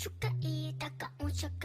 ชุกะอีตะกะอุชุก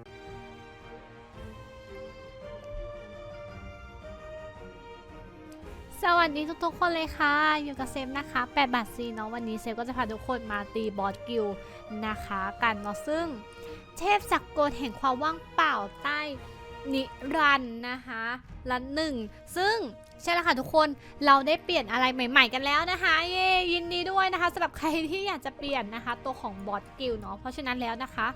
สวัสดีทุกๆ คนเลยค่ะอยู่กับเซฟนะคะ8บาทซีเนาะวันนี้เซฟก็จะพาทุกคนมาตีบอสกิลนะคะกันเนาะซึ่งเทพจักรกลแห่งความว่างเปล่าใต้นิรันนะคะละหนึ่งซึ่งใช่แล้วค่ะทุกคนเราได้เปลี่ยนอะไรใหม่ๆกันแล้วนะคะ เย้ยินดีด้วยนะคะสำหรับใครที่อยากจะเปลี่ยนนะคะตัวของบอสกิลเนาะเพราะฉะนั้นแล้วนะคะ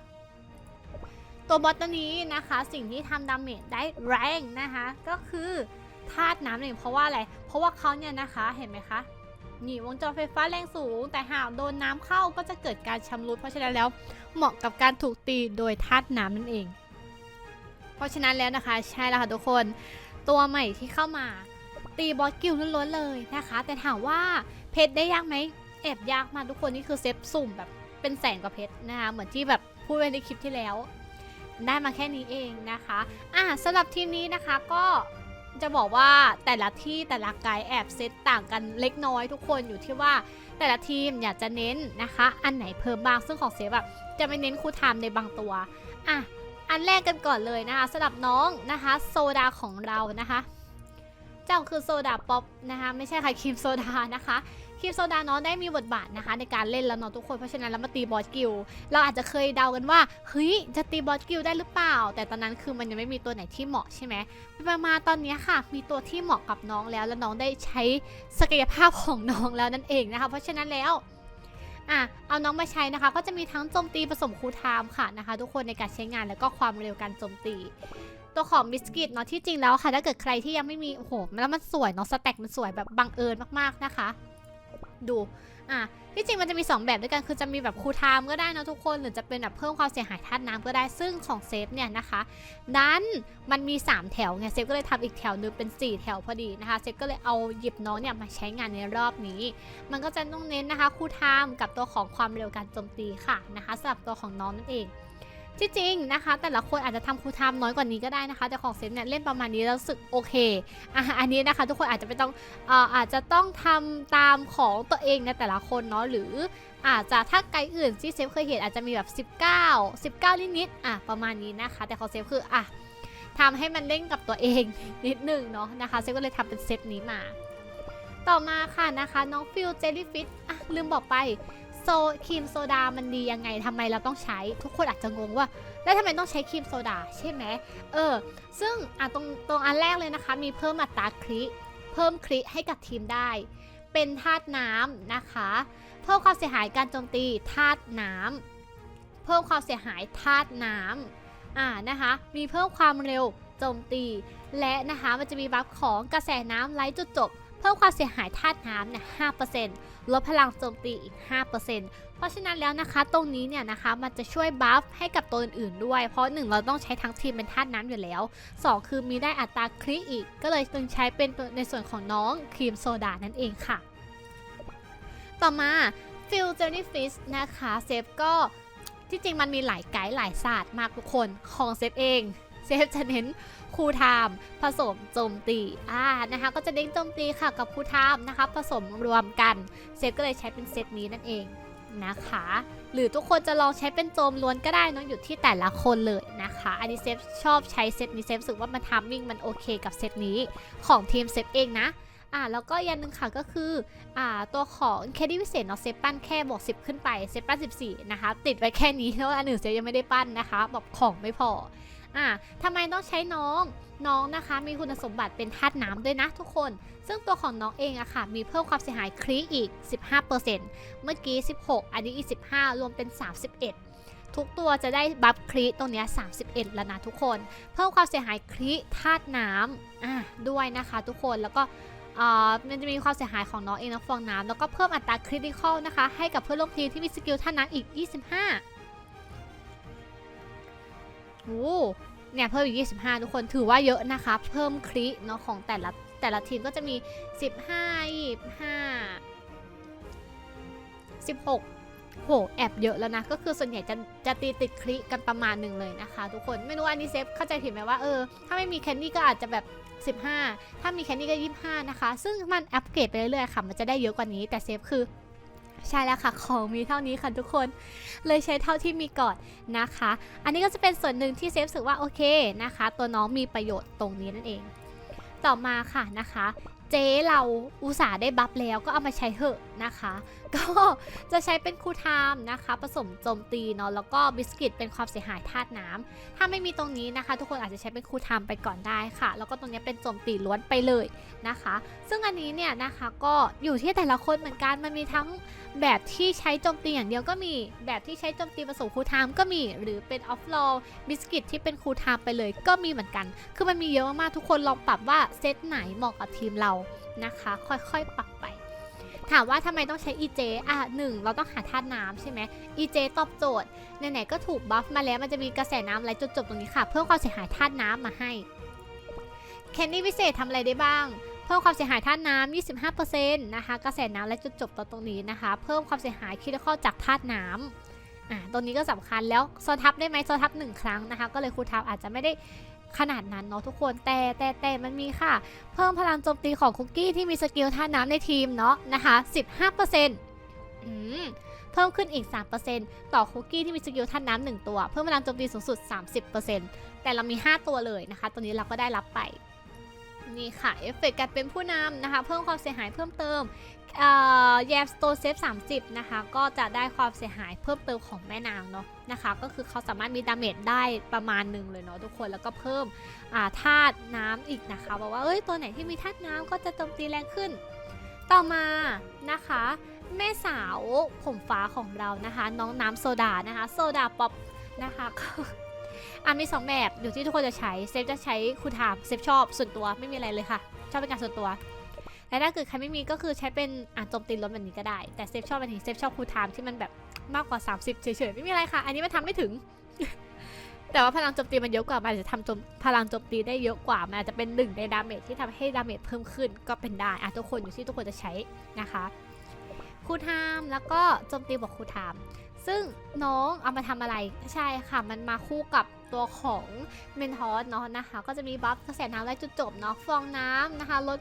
ตัวบอสตัวนี้นะคะสิ่งที่ทำดาเมจได้แรงนะคะก็คือ ธาตุน้ำหนึ่งเพราะว่าอะไร เพราะว่าเขาเนี่ยนะคะเห็นไหมคะนี่วงจรไฟฟ้าแรงสูง แต่หากโดนน้ำเข้าก็จะเกิดการชำรุดเพราะฉะนั้นแล้วเหมาะกับการถูกตีโดยธาตุน้ำนั่นเอง เพราะฉะนั้นแล้วนะคะใช่แล้วค่ะทุกคน ตัวใหม่ที่เข้ามา ตีบอสกิลล้วนๆเลยนะคะ แต่ถามว่าเพชรได้ยากไหมแอบยากมากทุกคนนี่คือเซฟสุ่มแบบเป็นแสนกว่าเพชรนะคะเหมือนที่แบบพูดไว้ในคลิปที่แล้ว ได้มาแค่นี้เองนะคะอะสำหรับทีมนี้นะคะก็ จะบอกว่าแต่ละที่แต่ละกายแอบเซตต่างกันเล็กน้อยทุกคนอยู่ที่ว่าแต่ละทีมอยากจะเน้นนะคะ อันไหนเพิ่มบ้างซึ่งของเซฟแบบจะไม่เน้นคู่ไทม์ในบางตัวอะอันแรกกันก่อนเลยนะคะสำหรับน้องนะคะ โซดาของเรานะคะ เจ้าคือโซดาป๊อปนะคะ ไม่ใช่ค่ะครีมโซดานะคะ ครีมโซดาเนาะได้มีบทบาทนะคะ ในการเล่นแล้วเนาะทุกคนเพราะฉะนั้นแล้วมาตีบอสกิลเราอาจจะเคยเดากันว่าเฮ้ยจะตีบอสกิลได้หรือเปล่า แต่ตอนนั้นคือมันยังไม่มีตัวไหนที่เหมาะใช่ไหมไปมาตอนนี้ค่ะ มีตัวที่เหมาะกับน้องแล้วแล้วน้องได้ใช้ศักยภาพของน้องแล้วนั่นเองนะคะเพราะฉะนั้นแล้วอะเอาน้องมาใช้นะคะ ก็จะมีทั้งโจมตีผสมคูลไทม์ค่ะนะคะ ทุกคนในการใช้งานแล้วก็ความเร็วการโจมตีตัวของบิสกิตเนาะที่จริงแล้วค่ะ ถ้าเกิดใครที่ยังไม่มีโอ้โหแล้วมันสวยเนาะสแต็กมันสวยแบบบังเอิญมากๆนะคะ ดู อะ ที่จริงมันจะมี 2 แบบด้วยกัน คือจะมีแบบคูลไทม์ก็ได้นะทุกคน หรือจะเป็นแบบเพิ่มความเสียหายธาตุน้ำก็ได้ ซึ่งของเซฟเนี่ยนะคะ นั้นมันมี 3 แถวไง เซฟก็เลยทำอีกแถวนึงเป็น 4 แถวพอดีนะคะ เซฟก็เลยเอาหยิบน้องเนี่ยมาใช้งานในรอบนี้ มันก็จะต้องเน้นนะคะคูลไทม์กับตัวของความเร็วการโจมตีค่ะนะคะสำหรับตัวของน้องนั่นเอง ที่จริงนะคะ แต่ละคนอาจจะทำคูลไทม์น้อยกว่านี้ก็ได้นะคะ แต่ของเซฟเนี่ยเล่นประมาณนี้แล้วรู้สึกโอเคอะอันนี้นะคะ ทุกคนอาจจะไม่ต้องเอ่ออาจจะต้องทำตามของตัวเองในแต่ละคนเนาะหรืออาจจะถ้าไกด์อื่นที่เซฟเคยเห็นอาจจะมีแบบ 19 19นิดๆอะประมาณนี้นะคะ แต่ของเซฟคืออะทำให้มันเล่นกับตัวเองนิดหนึงเนาะนะคะเซฟก็เลยทำเป็นเซตนี้มา ต่อมาค่ะนะคะน้องฟิลเจลลี่ฟิตอะลืมบอกไป โซครีมโซดามันดียังไงทำไมเราต้องใช้ ทุกคนอาจจะงงว่า แล้วทำไมต้องใช้ครีมโซดาใช่ไหมเออ ซึ่งอะตรงตรงอันแรกเลยนะคะ มีเพิ่มอัตราคริเพิ่มคริให้กับทีมได้ เป็นธาตุน้ำนะคะ เพิ่มความเสียหายการโจมตีธาตุน้ำเพิ่มความเสียหายธาตุน้ำอ่านะคะ มีเพิ่มความเร็วโจมตี และนะคะมันจะมีบัฟของกระแสน้ำไร้จุดจบ พิ่มความเสียหายธาตุน้ำเนี่ย5%ลดพลังโจมตีอีก5%เพราะฉะนั้นแล้วนะคะตรงนี้เนี่ยนะคะมันจะช่วยบัฟให้กับตัวอื่นๆด้วย เพราะหนึ่งเราต้องใช้ทั้งทีมเป็นธาตุน้ำอยู่แล้ว2คือมีได้อัตราคลิอีก ก็เลยจึงใช้เป็นในส่วนของน้องครีมโซดานั่นเองค่ะ ต่อมาฟิลเจอรี่ฟิชนะคะเซฟก็ที่จริงมันมีหลายไกด์หลายศาสตร์มากทุกคนของเซฟเอง เซฟจะเน้นคูลไทม์ผสมโจมตีอ่านะคะก็จะเน้นโจมตีค่ะกับคูลไทม์นะคะผสมรวมกันเซฟก็เลยใช้เป็นเซตนี้นั่นเองนะคะ หรือทุกคนจะลองใช้เป็นโจมล้วนก็ได้เนอะอยู่ที่แต่ละคนเลยนะคะ อันนี้เซฟชอบใช้เซตนี้เซฟรู้สึกว่ามันทามมิ่งมันโอเคกับเซตนี้ของทีมเซฟเองนะอ่าแล้วก็อย่างหนึ่งค่ะก็คืออ่าตัวของแคดดี้พิเศษเนาะเซฟปั้นแค่บวก10 ขึ้นไปเซฟปั้น 14 นะคะ ติดไว้แค่นี้แล้วอันหนึ่งเซฟยังไม่ได้ปั้นนะคะบอกของไม่พอ อ่าทำไมต้องใช้น้องน้องนะคะมีคุณสมบัติเป็นธาตุน้ำด้วยนะทุกคน ซึ่งตัวของน้องเองอะค่ะ มีเพิ่มความเสียหายครีอีก 15%เมื่อกี้ 16 อันนี้อีก 15 รวมเป็น 31 ทุกตัวจะได้บัฟคริตรงนี้ 31 แล้วนะทุกคน เพิ่มความเสียหายคริธาตุน้ำด้วยนะคะทุกคนแล้วก็มันจะมีความเสียหายของน้องเองนะฟองน้ำแล้วก็เพิ่มอัตราคริติคอลนะคะ ให้กับเพื่อนร่วมทีมที่มีสกิลธาตุน้ำอีก 25 โอ้เนี่ยเพิ่มอีก 25 ทุกคนถือว่าเยอะนะคะ เพิ่มคริเนาะของแต่ละแต่ละทีมก็จะมี 15 25 16 โห แอบเยอะแล้วนะ ก็คือส่วนใหญ่จะจะตีติดคลิกันประมาณหนึ่งเลยนะคะ ทุกคนไม่รู้อันนี้เซฟเข้าใจผิดไหมว่าเออ ถ้าไม่มีแคนนี่ก็อาจจะแบบ 15 ถ้ามีแคนนี่ก็ 25 นะคะ ซึ่งมันอัปเกรดไปเรื่อยๆค่ะ มันจะได้เยอะกว่านี้แต่เซฟคือ ใช่แล้วค่ะ ของมีเท่านี้ค่ะทุกคน เลยใช้เท่าที่มีก่อนนะคะ อันนี้ก็จะเป็นส่วนหนึ่งที่เซฟสึกว่าโอเคนะคะ ตัวน้องมีประโยชน์ตรงนี้นั่นเอง ต่อมาค่ะนะคะ จ๊เราอุตส่าห์ได้บัฟแล้วก็เอามาใช้เถอะนะคะ ก็จะใช้เป็นคูลไทม์นะคะ ผสมโจมตีเนาะแล้วก็บิสกิตเป็นความเสียหายธาตุน้ำถ้าไม่มีตรงนี้นะคะ ทุกคนอาจจะใช้เป็นคูลไทม์ไปก่อนได้ค่ะ แล้วก็ตรงนี้เป็นโจมตีล้วนไปเลยนะคะ ซึ่งอันนี้เนี่ยนะคะก็อยู่ที่แต่ละคนเหมือนกันมันมีทั้งแบบที่ใช้โจมตีอย่างเดียวก็มีแบบที่ใช้โจมตีผสมคูลไทม์ก็มีหรือเป็นออฟลอบิสกิตที่เป็นคูลไทม์ไปเลยก็มีเหมือนกัน คือมันมีเยอะมากๆทุกคนลองปรับว่าเซตไหนเหมาะกับทีมเรานะคะ ค่อยๆปรับไป ถามว่าทำไมต้องใช้ EJ อะหนึ่งเราต้องหาธาตุน้ำใช่ไหม EJ ตอบโจทย์ไหนๆก็ถูกบัฟมาแล้วมันจะมีกระแสน้ำไหลจุดจบตรงนี้ค่ะ เพิ่มความเสียหายธาตุน้ำมาให้แคนนี่พิเศษทำอะไรได้บ้างเพิ่มความเสียหายธาตุน้ำ 25%นะคะ กระแสน้ำและจุดจบตรงนี้นะคะ เพิ่มความเสียหายคิดข้อจากธาตุน้ำอ่าตรงนี้ก็สำคัญแล้วโซนทับได้ไหมโซนทับหนึ่งครั้งนะคะ ก็เลยครูทับอาจจะไม่ได้ ขนาดนั้นเนาะทุกคนแต่แต่แต่มันมีค่ะ เพิ่มพลังโจมตีของคุกกี้ที่มีสกิลท่าน้ำในทีมเนาะนะคะ15%อืมเพิ่มขึ้นอีก 3%ต่อคุกกี้ที่มีสกิลท่าน้ำหนึ่งตัว เพิ่มพลังโจมตีสูงสุด 30%แต่เรามี 5 ตัวเลยนะคะ ตัวนี้เราก็ได้รับไป นี่ค่ะ เอฟเฟกต์การเป็นผู้นำนะคะ เพิ่มความเสียหายเพิ่มเติมแยมสโตเซฟ30 นะคะ ก็จะได้ความเสียหายเพิ่มเติมของแม่นางเนาะนะคะ ก็คือเขาสามารถมีดาเมจได้ประมาณหนึ่งเลยเนาะทุกคนแล้วก็เพิ่มาธาตุน้ำอีกนะคะบอกว่าเอ้ยตัวไหนที่มีธาตุน้ำก็จะโจมตีแรงขึ้น ต่อมานะคะ แม่สาวผมฟ้าของเรานะคะ น้องน้ำโซดานะคะ โซดาป๊อปนะคะ อะมีสองแบบอยู่ที่ทุกคนจะใช้เซฟจะใช้คูถามเซฟชอบส่วนตัวไม่มีอะไรเลยค่ะ ชอบเป็นการส่วนตัวแต่ถ้าเกิดใครไม่มีก็คือใช้เป็นอะโจมตีลดแบบนี้ก็ได้ แต่เซฟชอบเป็นที่เซฟชอบคูถามที่มันแบบมากกว่า 30 เฉยๆ ไม่มีอะไรค่ะ อันนี้มันทำไม่ถึง แต่ว่าพลังโจมตีมันเยอะกว่า มันอาจจะทำโจมพลังโจมตีได้เยอะกว่า มันอาจจะเป็นหนึ่งในดาเมจที่ทำให้ดาเมจเพิ่มขึ้นก็เป็นได้อะทุกคนอยู่ที่ทุกคนจะใช้นะคะ คูลไทม์แล้วก็โจมตีบวกคูลไทม์ซึ่งน้องเอามาทำอะไรใช่ค่ะ มันมาคู่กับตัวของเมนทอสเนาะนะคะ ก็จะมีบัฟกระแสน้ำและจุดจบเนาะฟองน้ำนะคะลด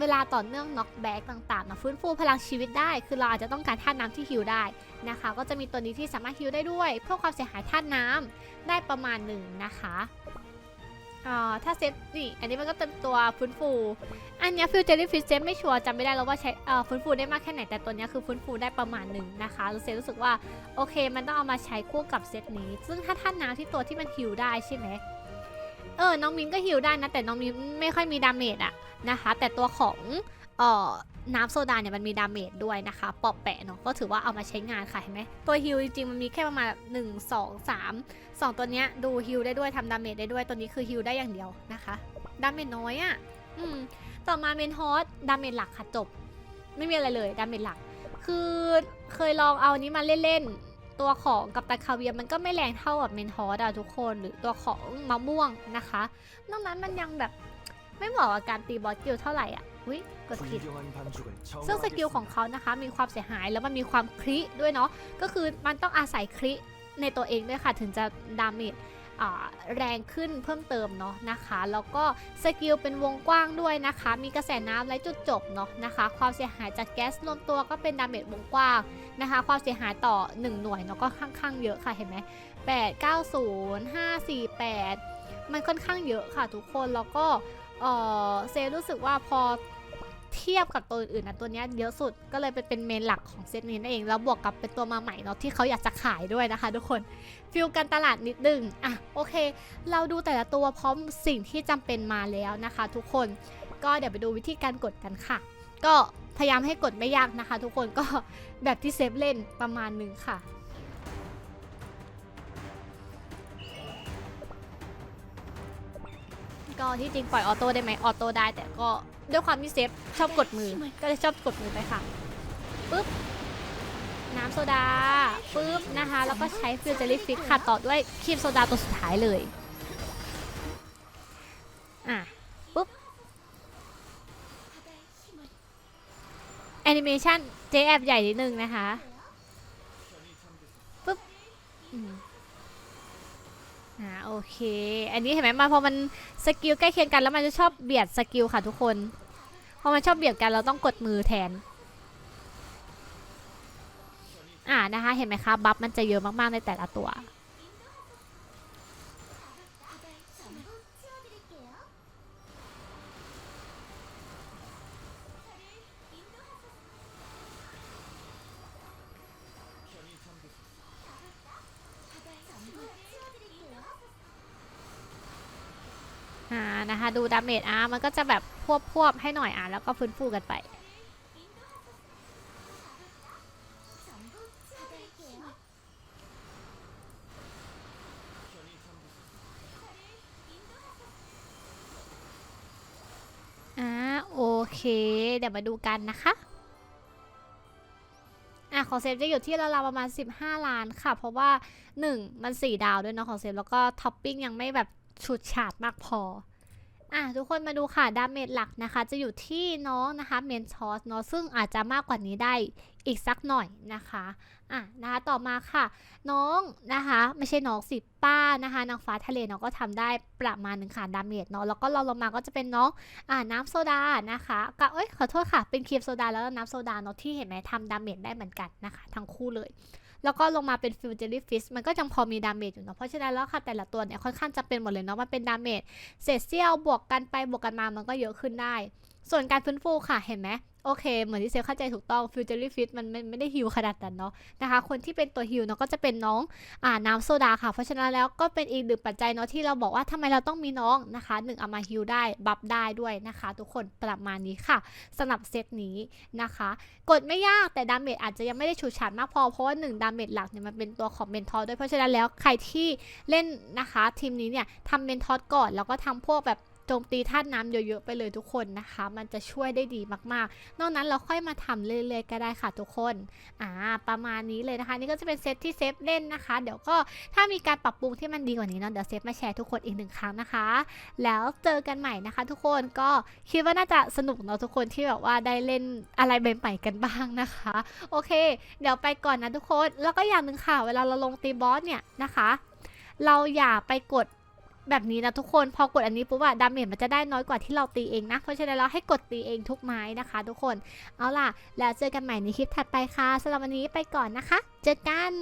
เวลาต่อเนื่องน็อกแบ็กต่างๆนาะฟื้นฟูพลังชีวิตได้ คือเราอาจจะต้องการธาตุน้ำที่ฮิวได้นะคะ ก็จะมีตัวนี้ที่สามารถฮิวได้ด้วย เพื่อความเสียหายธาตุน้ำได้ประมาณหนึ่งนะคะ อ่าถ้าเซตนี่ อันนี้มันก็เต็มตัวฟื้นฟู อันนี้ฟิวเจอรี่ฟิชเซตไม่ชัวร์จำไม่ได้แล้วว่าใช้เอ่อฟื้นฟูได้มากแค่ไหนแต่ตัวนี้คือฟื้นฟูได้ประมาณหนึ่งนะคะแล้วเซฟรู้สึกว่าโอเค มันต้องเอามาใช้คู่กับเซตนี้ ซึ่งถ้าท่านน้ำที่ตัวที่มันฮิวได้ใช่ไหมเออน้องมินก็ฮิวได้นะแต่น้องมินไม่ค่อยมีดาเมจอะนะคะ แต่ตัวของเอ่อ น้ำโซดาเนี่ยมันมีดาเมจด้วยนะคะปอบแปะเนาะก็ถือว่าเอามาใช้งานค่ะเห็นไหมตัวฮิลจริงๆมันมีแค่ประมาณ1 2 3 2 ตัวเนี้ยดูฮิลได้ด้วยทำดาเมจได้ด้วยตัวนี้คือฮิลได้อย่างเดียวนะคะดาเมจน้อยอะ่ะอืมต่อมาเมนฮอสดาเมจหลักค่ะจบ ไม่มีอะไรเลยดาเมจหลัก คือเคยลองเอานี้มาเล่นๆตัวของกับตาคาเวียมันก็ไม่แรงเท่ากับเมนฮอสอะทุกคนหรือตัวของมะม่วงนะคะนอกนั้นมันยังแบบไม่เหมาะกับการตีบอสกิลเท่าไหร่อะ อุ้ยกดผิดซึ่งสกิลของเขานะคะมีความเสียหายแล้วมันมีความคลิด้วยเนาะก็คือมันต้องอาศัยคลิในตัวเองด้วยค่ะถึงจะดาเมจอ่าแรงขึ้นเพิ่มเติมเนาะนะคะ แล้วก็สกิลเป็นวงกว้างด้วยนะคะ มีกระแสน้ำและจุดจบเนาะนะคะ ความเสียหายจากแก๊สรวมตัวก็เป็นดาเมจวงกว้างนะคะ ความเสียหายต่อ 1 หน่วยเนาะก็ค่อนข้างเยอะค่ะเห็นไหม8 9 0 5 4 8 มันค่อนข้างเยอะค่ะทุกคนแล้วก็ เออเซรู้สึกว่าพอเทียบกับตัวอื่นๆนะตัวนี้เยอะสุดก็เลยไปเป็นเมนหลักของเซตนี้นั่นเอง แล้วบวกกับเป็นตัวมาใหม่เนาะที่เขาอยากจะขายด้วยนะคะ ทุกคนฟิลกันตลาดนิดนึงอะโอเค เราดูแต่ละตัวพร้อมสิ่งที่จำเป็นมาแล้วนะคะ ทุกคนก็เดี๋ยวไปดูวิธีการกดกันค่ะ ก็พยายามให้กดไม่ยากนะคะ ทุกคนก็แบบที่เซฟเล่นประมาณนึงค่ะ ก็ที่จริงปล่อยออโต้ได้ไหมออโต้ได้แต่ก็ด้วยความที่เซฟชอบกดมือ ก็เลยชอบกดมือไปค่ะปุ๊บน้ำโซดาปุ๊บนะคะ แล้วก็ใช้ฟิลเจอรี่ฟิกค่ะต่อด้วยครีมโซดาตัวสุดท้ายเลยอะปุ๊บแอนิเมชันเจแอบใหญ่นิดนึงนะคะปุ๊บ อ่าโอเค อันนี้เห็นไหมมาพอมันสกิลใกล้เคียงกันแล้วมันจะชอบเบียดสกิลค่ะทุกคนพอมันชอบเบียดกันเราต้องกดมือแทน อ่านะคะ เห็นไหมคะบัฟมันจะเยอะมากๆในแต่ละตัว อ่า นะคะ ดูดาเมจอะมันก็จะแบบควบควบให้หน่อยอะแล้วก็ฟื้นฟูกันไป อ่าโอเค เดี๋ยวมาดูกันนะคะอะของเซฟจะอยู่ที่ราวๆประมาณ 15 ล้านค่ะ เพราะว่า 1 มัน 4 ดาวด้วยเนาะของเซฟ แล้วก็ท็อปปิ้งยังไม่แบบฉุดฉาดมากพอ อะทุกคนมาดูค่ะดาเมจหลักนะคะ จะอยู่ที่น้องนะคะเมนทอสเนาะซึ่งอาจจะมากกว่านี้ได้อีกสักหน่อยนะคะอะนะคะต่อมาค่ะ น้องนะคะ ไม่ใช่น้องสิป้านะคะนางฟ้าทะเลเน้องก็ทำได้ประมาณหนึ่งค่ะดาเมจเนาะแล้วก็รองลงมาก็จะเป็นน้องอ่าน้ำโซดานะคะก็เอ้ยขอโทษค่ะเป็นครีมโซดาแล้วน้ำโซดาเนาะที่เห็นไหมทำดาเมจได้เหมือนกันนะคะ ทั้งคู่เลย แล้วก็ลงมาเป็นฟิลเจอรี่ฟิชมันก็ยังพอมีดาเมจอยู่เนาะเพราะฉะนั้นแล้วค่ะแต่ละตัวเนี่ยค่อนข้างจะเป็นหมดเลยเนาะมันเป็นดาเมจเศษเสี้ยวบวกกันไปบวกกันมามันก็เยอะขึ้นได้ ส่วนการฟื้นฟูค่ะเห็นไหม โอเค เหมือนที่เซลเข้าใจถูกต้องฟิวเจอรี่ฟิตมันไม่ได้ฮิวขนาดนั้นเนาะนะคะ คนที่เป็นตัวฮิวเนาะก็จะเป็นน้องอ่าน้ำโซดาค่ะ เพราะฉะนั้นแล้วก็เป็นอีกหนึ่งปัจจัยเนาะที่เราบอกว่าทำไมเราต้องมีน้องนะคะหนึ่งเอามาฮิวได้บัฟได้ด้วยนะคะ ทุกคนประมาณนี้ค่ะสำหรับเซตนี้นะคะ กดไม่ยากแต่ดาเมจอาจจะยังไม่ได้ฉูดฉาดมากพอเพราะว่าหนึ่งดาเมจหลักเนี่ยมันเป็นตัวของเมนทอสด้วยเพราะฉะนั้นแล้วใครที่เล่นนะคะทีมนี้เนี่ยทำเมนทอสก่อนแล้วก็ทำพวกแบบ โจมตีธาตุน้ำเยอะๆไปเลยทุกคนนะคะ มันจะช่วยได้ดีมากๆ นอกนั้นเราค่อยมาทำเรื่อยๆก็ได้ค่ะทุกคนอ่าประมาณนี้เลยนะคะ นี่ก็จะเป็นเซตที่เซฟเล่นนะคะ เดี๋ยวก็ถ้ามีการปรับปรุงที่มันดีกว่านี้เนาะเดี๋ยวเซฟมาแชร์ทุกคนอีกหนึ่งครั้งนะคะ แล้วเจอกันใหม่นะคะ ทุกคนก็คิดว่าน่าจะสนุกเนาะทุกคนที่แบบว่าได้เล่นอะไรใหม่ๆกันบ้างนะคะ โอเค เดี๋ยวไปก่อนนะทุกคน แล้วก็อย่างหนึ่งค่ะ เวลาเราลงตีบอสเนี่ยนะคะ เราอย่าไปกด แบบนี้นะทุกคนพอกดอันนี้ปุ๊บอะดาเมจมันจะได้น้อยกว่าที่เราตีเองนะ เพราะฉะนั้นเราให้กดตีเองทุกไม้นะคะ ทุกคนเอาล่ะ แล้วเจอกันใหม่ในคลิปถัดไปค่ะสำหรับวันนี้ไปก่อนนะคะ เจอกัน